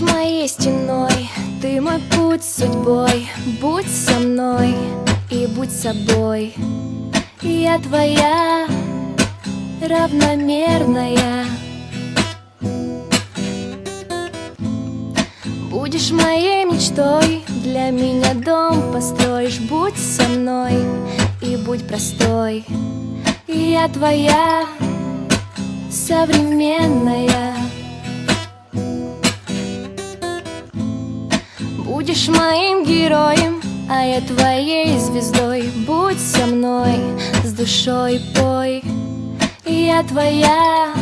моей стеной, ты мой путь судьбой. Будь со мной и будь собой. Я твоя равномерная. Будешь моей мечтой, для меня дом построишь. Будь со мной и будь простой. Я твоя современная Будешь моим героем, а я твоей звездой. Будь со мной, с душой пой. Я твоя